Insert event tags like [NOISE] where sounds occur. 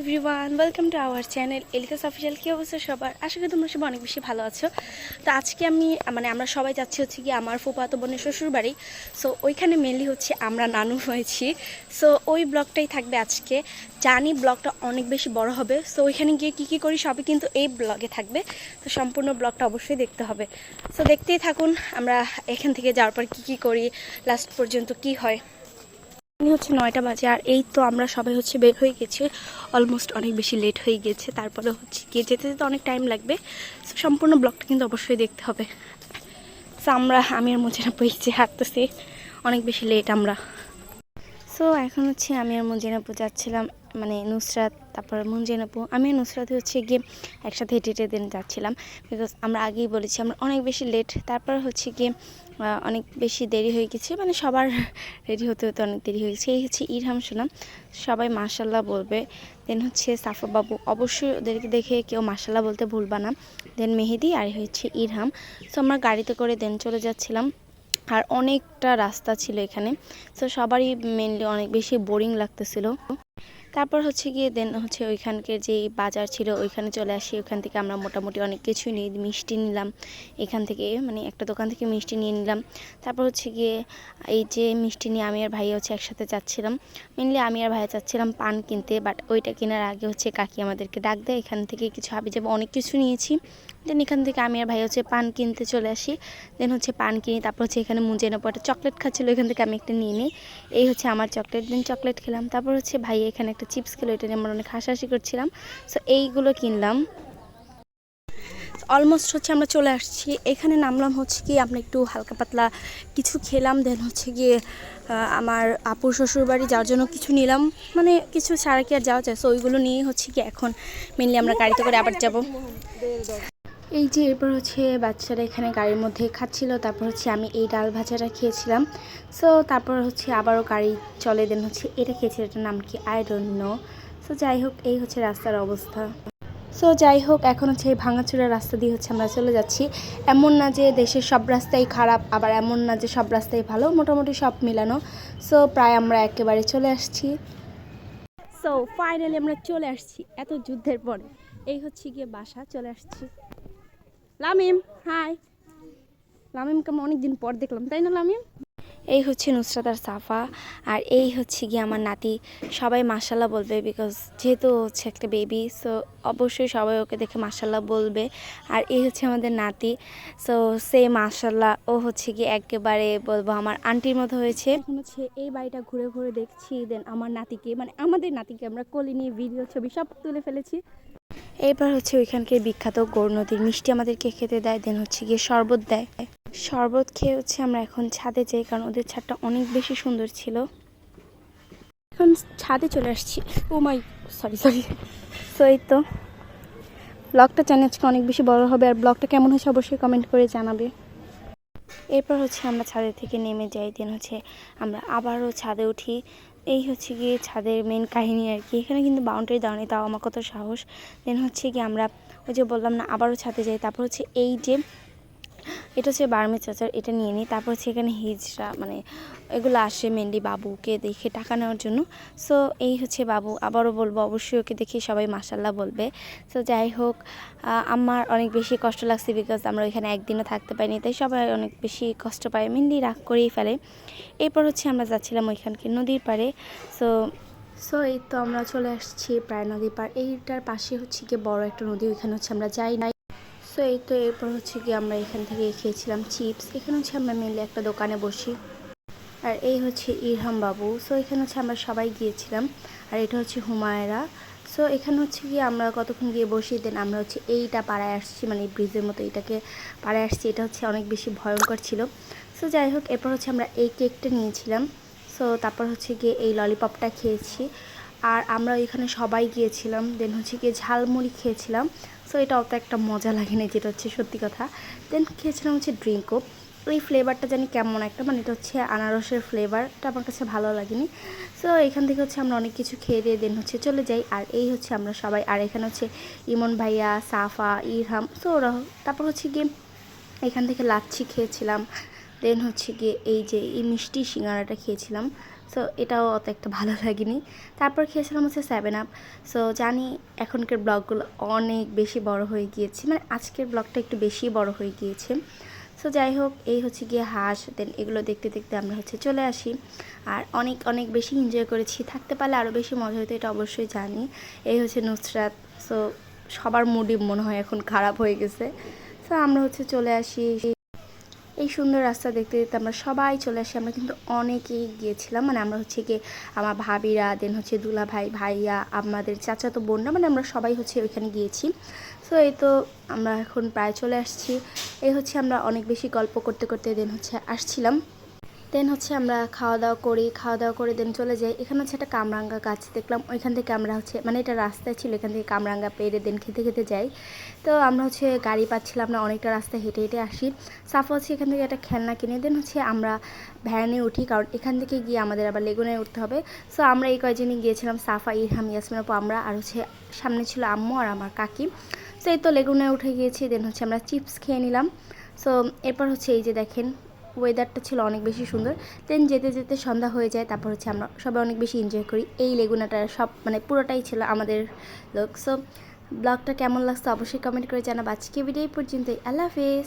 Everyone welcome to our channel এলিকাস official কী অবস্থা সবার? আশা করি তোমরা সবাই অনেক বেশি ভালো আছো। তো আজকে আমি মানে আমরা সবাই যাচ্ছি হচ্ছে কি আমার ফুফাতো বোনের শ্বশুর বাড়ি। সো ওইখানে মেনলি হচ্ছে আমরা নানু হয়েছি। সো ওই ব্লগটাই থাকবে আজকে। জানি ব্লগটা অনেক বেশি বড় হবে। সো ওইখানে গিয়ে কী কী করি সবই কিন্তু এই ব্লগে থাকবে। তো সম্পূর্ণ ব্লগটা অবশ্যই দেখতে হবে। সো দেখতেই থাকুন, আমরা এখান থেকে যাওয়ার পর কী কী করি লাস্ট পর্যন্ত কি হয়। হচ্ছে নয়টা বাজে আর এই তো আমরা সবাই হচ্ছে বের হয়ে গেছি। অলমোস্ট অনেক বেশি লেট হয়ে গেছে, তারপরে হচ্ছে গিয়ে যেতে যেতে অনেক টাইম লাগবে। সম্পূর্ণ ব্লগটা কিন্তু অবশ্যই দেখতে হবে। আমরা আমি আর মুজেনা পেয়েছি হাঁটতেছি। অনেক বেশি লেট আমরা। সো এখন হচ্ছে আমি আর মুঞ্জিনাপু যাচ্ছিলাম মানে নুসরাত, তারপরে মুঞ্জিনাপু আমি নুসরাত হচ্ছে গিয়ে একসাথে হেঁটে হেঁটে দিন যাচ্ছিলাম। বিকজ আমরা আগেই বলেছি, আমরা অনেক বেশি লেট তারপর হচ্ছে গিয়ে অনেক বেশি দেরি হয়ে গেছে। মানে সবার [LAUGHS] রেডি হতে হতে অনেক দেরি হয়ে গেছে। এই হচ্ছে ইরহাম সুনাম সবাই মার্শাল্লাহ বলবে। দেন হচ্ছে সাফা বাবু, অবশ্যই ওদেরকে দেখে কেউ মার্শাল্লাহ বলতে ভুলবা না। দেন মেহেদি আর হচ্ছে ইরহাম। সো আমরা গাড়িতে করে দেন চলে যাচ্ছিলাম। আর অনেকটা রাস্তা ছিল এখানে। তো সবারই মেনলি অনেক বেশি বোরিং লাগতেছিল। তারপর হচ্ছে গিয়ে দেন হচ্ছে ওইখানকার যে বাজার ছিল, ওইখানে চলে আসি। ওইখান থেকে আমরা মোটামুটি অনেক কিছুই নিই। মিষ্টি নিলাম এখান থেকে মানে একটা দোকান থেকে মিষ্টি নিয়ে নিলাম। তারপর হচ্ছে গিয়ে এই যে মিষ্টি নিয়ে আমি আর ভাই হচ্ছে একসাথে যাচ্ছিলাম। মেনলি আমি আর ভাইয়া যাচ্ছিলাম পান কিনতে বাট ওইটা কেনার আগে হচ্ছে কাকি আমাদেরকে ডাক দেয়। এখান থেকে কিছু হাবি যাবে, অনেক কিছু নিয়েছি। দেন এখান থেকে আমি আর ভাই হচ্ছে পান কিনতে চলে আসি। দেন হচ্ছে পান কিনি, তারপর হচ্ছে এখানে মুজে নেব একটা চকলেট খাচ্ছিলো এখান থেকে আমি একটা নিয়ে নিই। এই হচ্ছে আমার চকলেট। দেন চকলেট খেলাম। তারপর হচ্ছে ভাই এখানে একটা চিপস খেলো, এটা নিয়ে আমরা অনেক হাসাহাসি করছিলাম। সো এইগুলো কিনলাম। অলমোস্ট হচ্ছে আমরা চলে আসছি। এখানে নামলাম হচ্ছে কি, আমরা একটু হালকা পাতলা কিছু খেলাম দেন হচ্ছে গিয়ে আমার আপুর শ্বশুর বাড়ি যাওয়ার জন্য কিছু নিলাম। মানে কিছু সারা কি আর যাওয়া যায়? সো ওইগুলো নিয়েই হচ্ছে কি এখন মেনলি আমরা গাড়িতে করে আবার যাব। এই যে এরপর হচ্ছে বাচ্চারা এখানে গাড়ির মধ্যে খাচ্ছিল, তারপর হচ্ছে আমি এই ডাল ভাজাটা খেয়েছিলাম। সো তারপর হচ্ছে আবারও গাড়ি চলে দেন হচ্ছে এটা খেয়েছি, এটার নাম কি? আই ডোন্ট নো সো যাই হোক, এই হচ্ছে রাস্তার অবস্থা। সো যাই হোক, এখন হচ্ছে এই ভাঙাচোরা রাস্তা দিয়ে হচ্ছে আমরা চলে যাচ্ছি। এমন না যে দেশের সব রাস্তাই খারাপ, আবার এমন না যে সব রাস্তাই ভালো, মোটামুটি সব মিলানো। সো প্রায় আমরা একেবারে চলে আসছি। সো ফাইনালি আমরা চলে আসছি এত যুদ্ধের পরে। এই হচ্ছে গিয়ে বাসা, চলে আসছি। লামিম হাই লামিমকে আমি অনেকদিন পর দেখলাম তাই না লামিম? এই হচ্ছে নুসরাত আর সাফা আর এই হচ্ছে গিয়ে আমার নাতি। সবাই মাসাল্লাহ বলবে বিকজ যেহেতু হচ্ছে একটা বেবি সো অবশ্যই সবাই ওকে দেখে মাসাল্লাহ বলবে। আর এই হচ্ছে আমাদের নাতি সো সে মাসাল্লাহ ও হচ্ছে গিয়ে একেবারে বলব আমার আন্টির মতো হয়েছে। এখন হচ্ছে এই বাড়িটা ঘুরে ঘুরে দেখছি দেন আমার নাতিকে মানে আমাদের নাতিকে আমরা কোলে নিয়ে ভিডিও ছবি সব তুলে ফেলেছি। এরপর হচ্ছে ওইখানকার বিখ্যাত গোর নদীর মিষ্টি আমাদেরকে খেতে দেয় দেন হচ্ছে গিয়ে শরবত দেয়। শরবত খেয়ে হচ্ছে আমরা এখন ছাদে যাই, কারণ ওদের ছাদটা অনেক বেশি সুন্দর ছিল। এখন ছাদে চলে আসছি। Oh my sorry sorry so এই তো। ব্লগটা চ্যানেলকে অনেক বেশি বড় হবে, আর ব্লগটা কেমন হয়েছে অবশ্যই কমেন্ট করে জানাবে। এরপর হচ্ছে আমরা ছাদে থেকে নেমে যাই দেন হচ্ছে আমরা আবারও ছাদে উঠি। এই হচ্ছে গিয়ে ছাদের মেন কাহিনী আর কি। এখানে কিন্তু বাউন্ডারি দাঁড়ানি তাও আমার কত সাহস। দেন হচ্ছে কি আমরা ওই যে বললাম না, আবারও ছাদে যাই, তারপর হচ্ছে এই যে এটা হচ্ছে বার্মি চাচার, এটা নিয়ে নিই। তারপর হচ্ছে এখানে হিজরা মানে এগুলো আসে মেনলি বাবুকে দেখে টাকা নেওয়ার জন্য। সো এই হচ্ছে বাবু। আবারও বলব, অবশ্যই ওকে দেখে সবাই মাসাল্লাহ বলবে। সো যাই হোক আমার অনেক বেশি কষ্ট লাগছে বিকজ আমরা ওইখানে একদিনও থাকতে পারিনি, তাই সবাই অনেক বেশি কষ্ট পায় মেনলি রাগ করেই ফেলে। এরপর হচ্ছে আমরা যাচ্ছিলাম ওইখানকে নদীর পাড়ে। সো সো এই তো আমরা চলে আসছি প্রায় নদীর পাড়। এইটার পাশে হচ্ছে গিয়ে বড় একটা নদী, ওইখানে হচ্ছে আমরা যাই না সো এই তো এরপর হচ্ছে গিয়ে আমরা এখান থেকে খেয়েছিলাম চিপস এখানে হচ্ছে আমরা মেনলি একটা দোকানে বসি। আর এই হচ্ছে ইরহাম বাবু। সো এখানে হচ্ছে আমরা সবাই গিয়েছিলাম। আর এটা হচ্ছে হুমায়রা। সো এখানে হচ্ছে গিয়ে আমরা কতক্ষণ গিয়ে বসি দেন আমরা হচ্ছে এইটা পাড়ায় আসছি মানে ব্রিজের মতো এটাকে পাড়ায় আসছি। এটা হচ্ছে অনেক বেশি ভয়ঙ্কর ছিল। সো যাই হোক, এরপর হচ্ছে আমরা এই কেকটা নিয়েছিলাম। সো তারপর হচ্ছে গিয়ে এই ললিপপটা খেয়েছি। আর আমরা এখানে সবাই গিয়েছিলাম। দেন হচ্ছে গিয়ে ঝালমুড়ি খেয়েছিলাম। সো এটা অত একটা মজা লাগেনি যেটা হচ্ছে সত্যি কথা। দেন খেয়েছিলাম হচ্ছে ড্রিঙ্কও এই ফ্লেভারটা জানি কেমন একটা মানে এটা হচ্ছে আনারসের ফ্লেভারটা আমার কাছে ভালো লাগেনি। সো এখান থেকে হচ্ছে আমরা অনেক কিছু খেয়ে দিয়ে দেন হচ্ছে চলে যাই। আর এই হচ্ছে আমরা সবাই, আর এখানে হচ্ছে ইমন ভাইয়া, সাফা, ইরহাম সো ওরা তারপর হচ্ছে গিয়ে এখান থেকে লাচ্ছি খেয়েছিলাম। দেন হচ্ছে গিয়ে এই যে এই মিষ্টি সিঙ্গারাটা খেয়েছিলাম। সো এটাও অত একটা ভালো লাগেনি। তারপর খেয়েছিলাম হচ্ছে সেভেন আপ সো জানি এখনকার ব্লগগুলো অনেক বেশি বড় হয়ে গিয়েছে। মানে আজকের ব্লগটা একটু বেশি বড় হয়ে গিয়েছে। সো যাই হোক, এই হচ্ছে গিয়ে হাঁস। দেন এগুলো দেখতে দেখতে আমরা হচ্ছে চলে আসি। আর অনেক অনেক বেশি এনজয় করেছি। থাকতে পারলে আরও বেশি মজা হতো, এটা অবশ্যই জানি। এই হচ্ছে নুসরাত। সো সবার মুডই মনে হয় এখন খারাপ হয়ে গেছে। সো আমরা হচ্ছে চলে আসি। এই সুন্দর রাস্তা দেখতে দেখতে আমরা সবাই চলে আসি। আমরা কিন্তু অনেকেই গিয়েছিলাম। মানে আমরা হচ্ছে গিয়ে আমার ভাবিরা দেন হচ্ছে দুলা ভাই ভাইয়া, আমাদের চাচাতো বোনরা মানে আমরা সবাই হচ্ছে ওইখানে গিয়েছি। সো এই তো আমরা এখন প্রায় চলে আসছি। এই হচ্ছে আমরা অনেক বেশি গল্প করতে করতে দেন হচ্ছে আসছিলাম। দেন হচ্ছে আমরা খাওয়া দাওয়া করি খাওয়া দাওয়া করে দেন চলে যাই। এখানে হচ্ছে একটা কামরাঙ্গা গাছ দেখলাম। ওইখান থেকে আমরা হচ্ছে মানে এটা রাস্তায় ছিল, এখান থেকে কামরাঙ্গা পেরে দেন খেতে খেতে যাই। তো আমরা হচ্ছে গাড়ি পাচ্ছিলাম না, অনেকটা রাস্তা হেঁটে হেঁটে আসি। সাফা হচ্ছে এখান থেকে একটা খেলনা কিনে দেন হচ্ছে আমরা ভ্যানে উঠি, কারণ এখান থেকে গিয়ে আমাদের আবার লেগুনায় উঠতে হবে। সো আমরা এই কয়জনই গিয়েছিলাম, সাফা, ইরহাম, ইয়াসমিন আপু, আমরা আর হচ্ছে সামনে ছিল আম্মু আর আমার কাকি। সো এই তো লেগুনায় উঠে গিয়েছি, দেন হচ্ছে আমরা চিপস খেয়ে নিলাম। সো এরপর হচ্ছে এই যে দেখেন ওয়েদারটা ছিল অনেক বেশি সুন্দর। দেন যেতে যেতে সন্ধ্যা হয়ে যায়, তারপর হচ্ছে আমরা সবাই অনেক বেশি এনজয় করি। এই লেগুনাটা সব মানে পুরোটাই ছিল আমাদের লোক সো ব্লগটা কেমন লাগছে অবশ্যই কমেন্ট করে জানাব। আজকে ভিডিও পর্যন্তই। আল্লাহ হাফেজ!